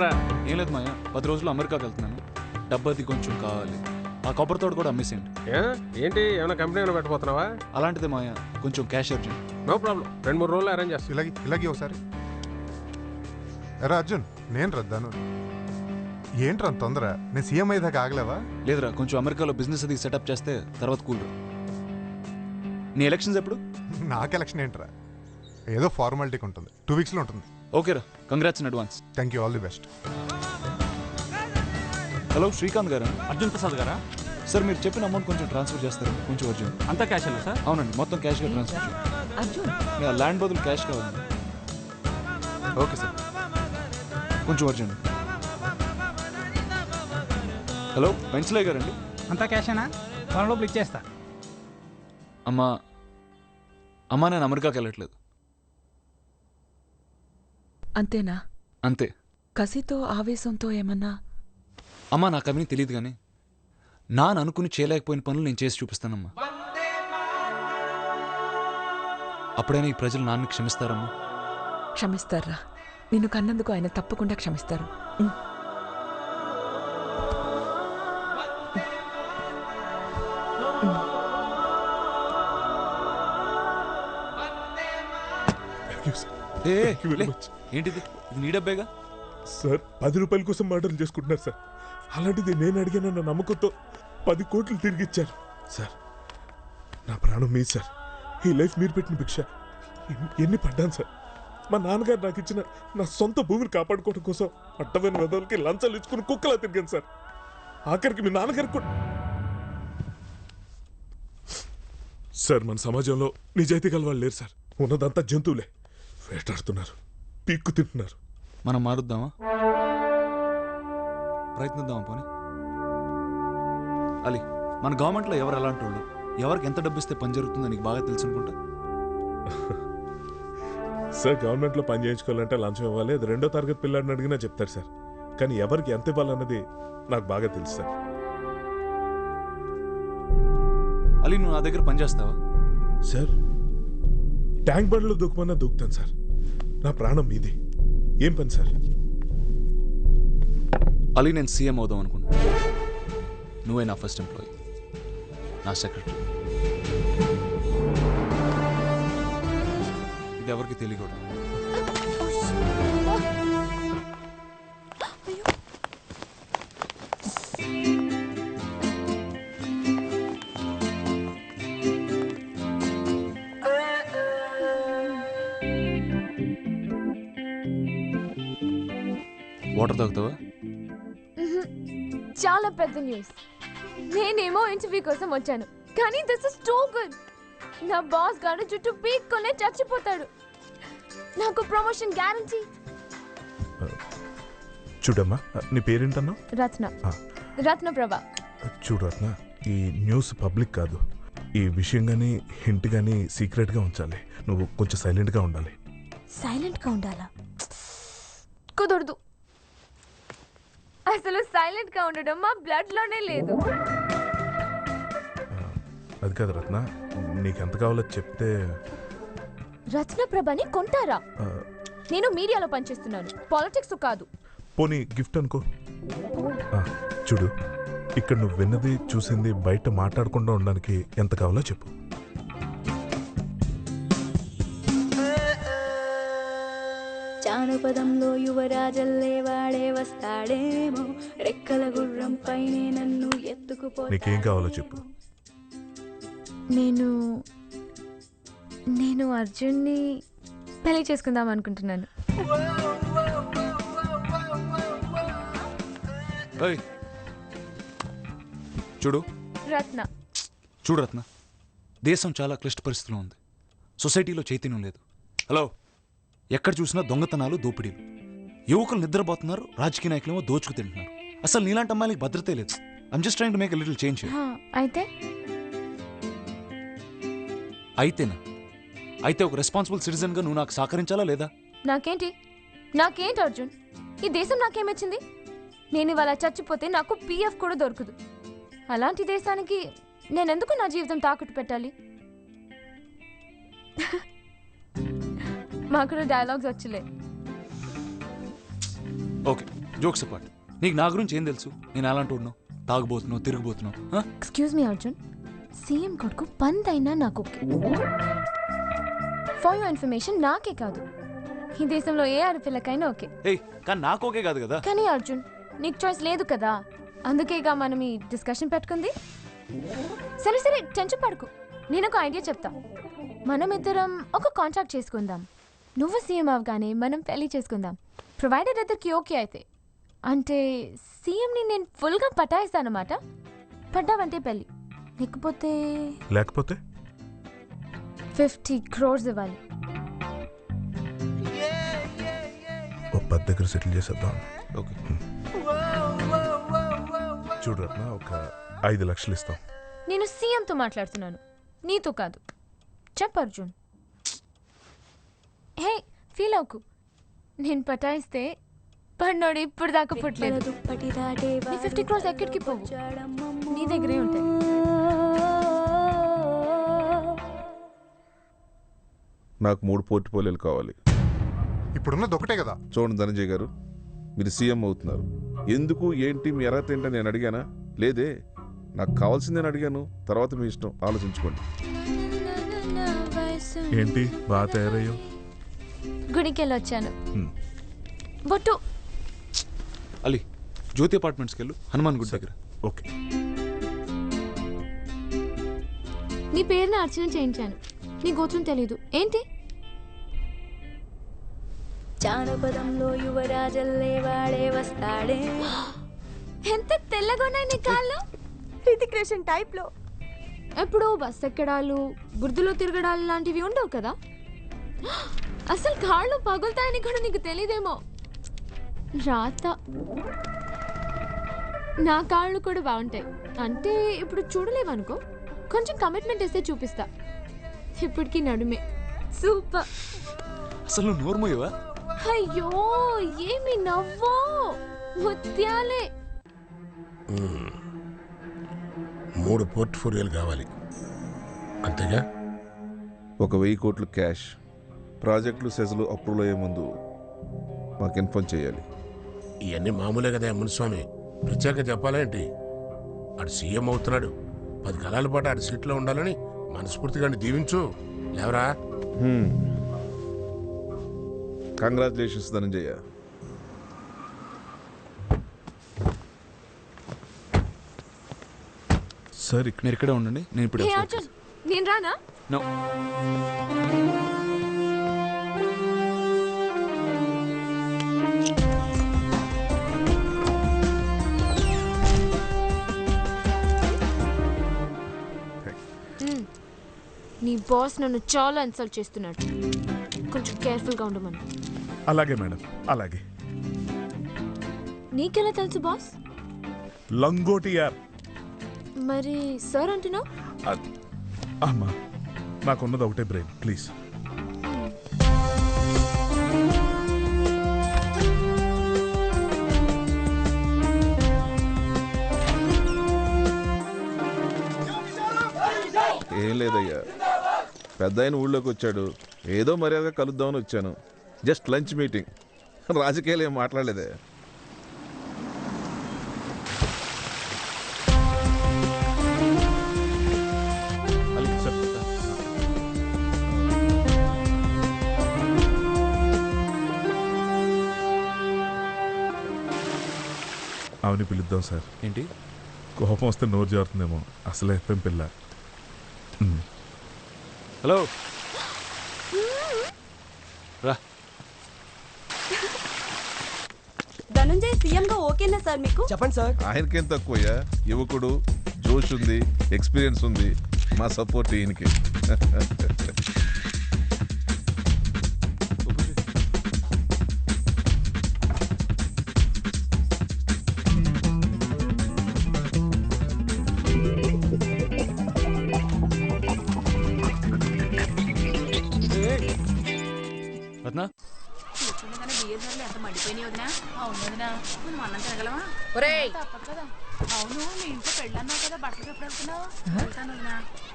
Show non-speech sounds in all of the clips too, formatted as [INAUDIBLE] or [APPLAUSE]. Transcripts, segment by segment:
ఏంట్రా? ఏం లేదు మాయ. పది రోజులు అమెరికాకి వెళ్తున్నాను. డబ్బది కొంచెం కావాలి. ఆ కొబ్బరి తోట కూడా అమ్మేసేయండి. ఏ? ఏంటి? ఏమైనా కంపెనీ ఏమైనా పెట్టబోతున్నావా? అలాంటిదే మాయ. కొంచెం క్యాష్ అర్జెంట్ నో ప్రాబ్లం రెండు మూడు రోజులు అరేంజ్ చేస్తాను ఇలాగే ఇలాగే ఒకసారి. ఎరా అర్జున్ నేను రద్దాను ఏంట్రా అంత తొందర? నేను సీఎం అయ్యేదాకా ఆగలేవా? లేదురా కొంచెం అమెరికాలో బిజినెస్ అది సెటప్ చేస్తే తర్వాత కూల్ నీ ఎలక్షన్స్ ఎప్పుడు? [LAUGHS] నాకు ఎలక్షన్ ఏంట్రా? ఏదో ఫార్మాలిటీకి ఉంటుంది. టూ వీక్స్లో ఉంటుంది. ఓకేరా congrats in advance thank you all the best hello Srikanth గారా? అర్జున్ ప్రసాద్ గారా? సార్ మీరు చెప్పిన అమౌంట్ కొంచెం ట్రాన్స్ఫర్ చేస్తారు? కొంచెం అర్జెంట్ అంతా క్యాష్ అన్నా సార్ అవునండి మొత్తం క్యాష్గా ట్రాన్స్ఫర్ చేయండి అర్జున్? మీ ల్యాండ్ బదులు క్యాష్ కావాలి. ఓకే సార్ కొంచెం అర్జెంట్ హలో వెంచలే గారండి. అంతా క్యాషేనా లోపల ఇచ్చేస్తా. అమ్మా అమ్మా నేను అమెరికాకి వెళ్ళట్లేదు. అంతేనా? అంతే. కసితో ఆవేశంతో ఏమన్నా? అమ్మా నాకు అవన్నీ తెలియదు కానీ నాన్న అనుకుని చేయలేకపోయిన పనులు నేను చేసి చూపిస్తానమ్మా. అప్పుడైనా ఈ ప్రజలు నాన్న క్షమిస్తారమ్మా? క్షమిస్తారా? నిన్ను కన్నందుకు ఆయన తప్పకుండా క్షమిస్తారు. ఏ Thank you very లే. much. ఏంటిది? ఇది నీ డబ్బేగా? సార్ పది రూపాయల కోసం మర్డర్లు చేసుకుంటున్నారు సార్. అలాంటిది నేను అడిగానన్న నమ్మకంతో పది కోట్లు తిరిగి ఇచ్చారు. సార్ నా ప్రాణం మీ సార్. ఈ లైఫ్ మీరు పెట్టిన భిక్ష. ఎన్ని- ఎన్ని పడ్డాను సార్. మా నాన్నగారు నాకు ఇచ్చిన నా సొంత భూమిని కాపాడుకోవడం కోసం అడ్డమైన వెదవులకి లంచాలు ఇచ్చుకుని కుక్కలా తిరిగాను సార్. ఆఖరికి మీ నాన్నగారికి కూడా. సార్ మన సమాజంలో నిజాయితీ గల వాళ్ళు లేరు సార్. ఉన్నదంతా జంతువులే. వేటాడుతున్నారు. పీక్కు తింటున్నారు. మనం మారుద్దామా? ప్రయత్నిద్దామా పోనీ? అలీ మన గవర్నమెంట్లో ఎవరు ఎలాంటి వాళ్ళు? ఎవరికి ఎంత డబ్బు ఇస్తే పని జరుగుతుందో నీకు బాగా తెలుసు అనుకుంటా? సార్ గవర్నమెంట్లో పని చేయించుకోవాలంటే లంచం ఇవ్వాలి. అది రెండో తరగతి పిల్లాడిని అడిగినా చెప్తారు సార్. కానీ ఎవరికి ఎంత ఇవ్వాలన్నది నాకు బాగా తెలుసు సార్. అలీ నువ్వు నా దగ్గర పని చేస్తావా? సార్ ట్యాంక్ బండ్లో దూకమన్నా దూకుతాను సార్. నా ప్రాణం మీది. ఏం పని సార్? అలీ నేను సీఎం అవుదాం అనుకుంటున్నాను నువ్వే నా ఫస్ట్ ఎంప్లాయీ. నా సెక్రటరీ. ఇది ఎవరికి తెలియకూడదు. వాటర్ తాగుతావా? చాలా పెద్ద న్యూస్. నేనేమో ఇంటర్వ్యూ కోసం వచ్చాను. కానీ దిస్ ఇస్ టూ గుడ్. నా బాస్ గారు జుట్టు పీక్కొనే చచ్చిపోతాడు. నాకు ప్రమోషన్ గ్యారంటీ. చూడమ్మా నీ పేరేంటన్నా? రత్న. రత్న ప్రభా. చూడు రత్న ఈ న్యూస్ పబ్లిక్ కాదు. ఈ విషయం కానీ హింట్ కానీ సీక్రెట్గా ఉంచాలి. నువ్వు కొంచెం సైలెంట్గా ఉండాలి. సైలెంట్గా ఉండాలా? కుదరదు. అసలు సైలెంట్గా ఉండడం మా బ్లడ్లోనే లేదు. అది కాదు రత్న నీకు ఎంత కావాలో చెప్తే రత్న ప్రభని కొంటారా? ఆ, నేను మీడియాలో పనిచేస్తున్నాను. పాలిటిక్స్ కాదు. పోనీ గిఫ్ట్ అనుకో. ఆ, చూడు ఇక్కడ నువ్వు విన్నది చూసింది బయట మాట్లాడకుండా ఉండడానికి ఎంత కావాలో చెప్పు. జానపదంలో యువరాజల్లే వాడే వస్తాడేమో. రెక్కల గుర్రం పైనే నన్ను ఎత్తుకుపో నీకేం కావాలో చెప్పు. నేను నేను అర్జున్ని పెళ్ళి చేసుకుందాం అనుకుంటున్నాను. చూడు. రత్న. చూడు రత్న. దేశం చాలా క్లిష్ట పరిస్థితిలో ఉంది. సొసైటీలో చైతన్యం లేదు. హలో. ఎక్కడ చూసినా దొంగతనాలు దోపిడీలు. యువకులు నిద్రపోతున్నారు రాజకీయ నాయకులేమో దోచుకు తింటున్నారు. అసలు నీలాంటి అమ్మాయిలకి భద్రతే లేదు. I'm just trying to make little change అయితే? అయితేనా? అయితే ఒక రెస్పాన్సిబుల్ సిటిజన్గా నువ్వు నాకు సహకరించాలా లేదా? నాకేంటి? నాకేంటి అర్జున్? ఈ దేశం నాకేమిచ్చింది నేను ఇవాళ చచ్చిపోతే నాకు పీఎఫ్ కూడా దొరకదు. అలాంటి దేశానికి నేనెందుకు నా జీవితం తాకట్టు పెట్టాలి? మాకు డైలాగ్స్ వచ్చలే. ఓకే జోక్స్ అపార్ట్ నీకు నా గురించి ఏం తెలుసు? నేను అలాంటి ఉన్నావు తాగుబోతున్నావు తిరిగిపోతున్నావు? ఎక్స్క్యూజ్ మీ అర్జున్ సీఎం కొడుకు పంత్ నాకు ఫర్ యువర్ ఇన్ఫర్మేషన్ నాకే కాదు. ఈ దేశంలో ఏ ఆడపిల్లకైనా ఓకే. ఏయ్ కానీ నాకు ఓకే కాదు కదా? కానీ అర్జున్ నీకు చాయిస్ లేదు కదా. అందుకేగా మనం ఈ డిస్కషన్ పెట్టుకుంది. సరే సరే టెన్షన్ పడుకు. నేను ఒక ఐడియా చెప్తా. మనం ఇద్దరం ఒక కాంట్రాక్ట్ చేసుకుందాం. నువ్వు సీఎం అవగానే మనం పెళ్ళి చేసుకుందాం. ప్రొవైడర్ ఇద్దరికి ఓకే అయితే. అంటే సీఎంని నేను ఫుల్గా పటాయిస్తానమాట. పడ్డావంటే పెళ్ళి లేకపోతే లేకపోతే? ఫిఫ్టీ క్రోర్స్ ఇవ్వాలి. ఓ పది దగ్గర సెటిల్ చేసేద్దాం. ఓకే. చూడు రత్న ఒక ఐదు లక్షలు ఇస్తాం. నేను సీఎంతో మాట్లాడుతున్నాను. నీతో కాదు. చెప్పు అర్జున్. హే ఫీల్ అవుకు నేను పటాయిస్తే పన్నోడు ఇప్పుడు దాకా పుట్టలేదు. నీ 50 crores ఎక్కడికి పోవు? నీ దగ్గరే ఉంటాయి. నాకు మూడు పోర్ట్ఫోలియోలు కావాలి. ఇప్పుడున్నది ఒకటే కదా. చూడండి ధనంజయ్ గారు మీరు సీఎం అవుతున్నారు. ఎందుకు ఏంటి మీ ఎర్రత ఏంటని నేను అడిగానా? లేదే నాకు కావాల్సిందని అడిగాను. తర్వాత మీ ఇష్టం ఆలోచించుకోండి. ఏంటి బాగా తయారయ్యో గుడికి వెళ్ళి వచ్చాను. బొట్టు. అలీ జ్యోతి అపార్ట్మెంట్స్కి వెళ్ళు. హనుమాన్ గుడి దగ్గర. ఓకే. నీ పేరుని అర్చన చేయించాను. నీ గోత్రం తెలీదు. ఏంటి? జానపదంలో యువరాజల్లే వాడే వస్తాడే. ఎంత తెల్లగా ఉన్నాయి నీ కాళ్ళు? హృతిక్ రోషన్ టైప్లో ఎప్పుడో బస్ ఎక్కడాలు బురదలో తిరగడాలు లాంటివి ఉండవు కదా? అసలు కాళ్ళు పగులుతాయని కూడా నీకు తెలియదేమో రాత. నా కాళ్ళు కూడా బాగుంటాయి. అంటే ఇప్పుడు చూడలేవనుకో? కొంచెం కమిట్మెంట్ ఇస్తే చూపిస్తా. ఇప్పటికీ నడుమే. సూపర్. అసలు నోర్మోయవా అయ్యో ఏమి నవ్వో? ముత్యాలే. మూడు పోర్ట్ఫోలియోలు కావాలి. అంతేగా? ఒక వెయ్యి కోట్లు క్యాష్. ప్రాజెక్టులు సెజలు అప్రూవల్ అయ్యే ముందు మాకు ఇన్ఫార్మ్ చేయాలి. ఇవన్నీ మామూలే కదా మునిస్వామి. ప్రత్యేకంగా చెప్పాలేంటి ఆడు సీఎం అవుతున్నాడు. పది కాలాల పాటు ఆడు సీట్లో ఉండాలని మనస్ఫూర్తిగా దీవించు. లేవరా? కంగ్రాచులేషన్స్ ధనంజయ. సార్ ఇక్కడ మీరు ఇక్కడే ఉండండి. నేను ఇప్పుడు నేను రానా? బాస్ నన్ను చాలా ఇన్సల్ట్ చేస్తున్నాడు. కొంచెం కేర్ఫుల్గా ఉండమను అలాగే మేడం అలాగే. నీకెలా తెలుసు బాస్? లంగోటి యార్ మరి సార్ అంటున్నావు? అద్- అమ్మా నాకున్నది ఒకటే బ్రెయిన్ ప్లీజ్. ఏం లేదయ్యా. పెద్ద ఆయన ఊళ్ళోకి వచ్చాడు ఏదో మర్యాదగా కలుద్దామని వచ్చాను. Just lunch meeting. రాజకీయాలు ఏం మాట్లాడలేదే. అవని పిలుద్దాం సార్. ఏంటి? కోపం వస్తే నోరు జారుతుందేమో. అసలే ఎఫ్ఎం పిల్ల. హలో. రా. ధనుంజయ్ సీఎం గా ఓకేనా సార్ మీకు? ఆయనకేం తక్కువయ్యా? యువకుడు జోష్ ఉంది ఎక్స్పీరియన్స్ ఉంది మా సపోర్ట్ ఈయనకి.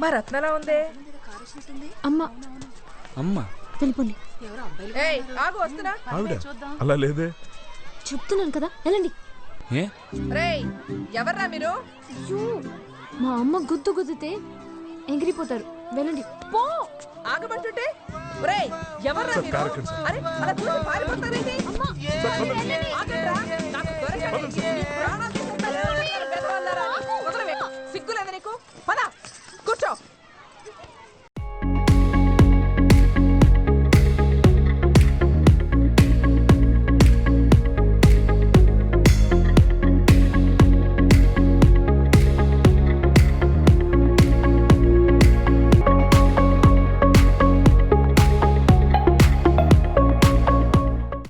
మా రత్నలా ఉందే? అమ్మ. అమ్మ. వెళ్ళిపోండి. ఏయ్ ఆగు వస్తున్నా. ఆవిడ? అలా లేదే. చెప్తున్నాను కదా వెళ్ళండి. ఏ? రేయ్ ఎవర్రా మీరు? అయ్యో, మా అమ్మ గుద్దు గుద్దితే ఎగిరిపోతారు. వెళ్ళండి. పో! ఆగమంటుంటే? రేయ్ ఎవర్రా మీరు? అరే అలా చూసి పారిపోతారేంటి. ఆగండ్రా. నాకు త్వరగా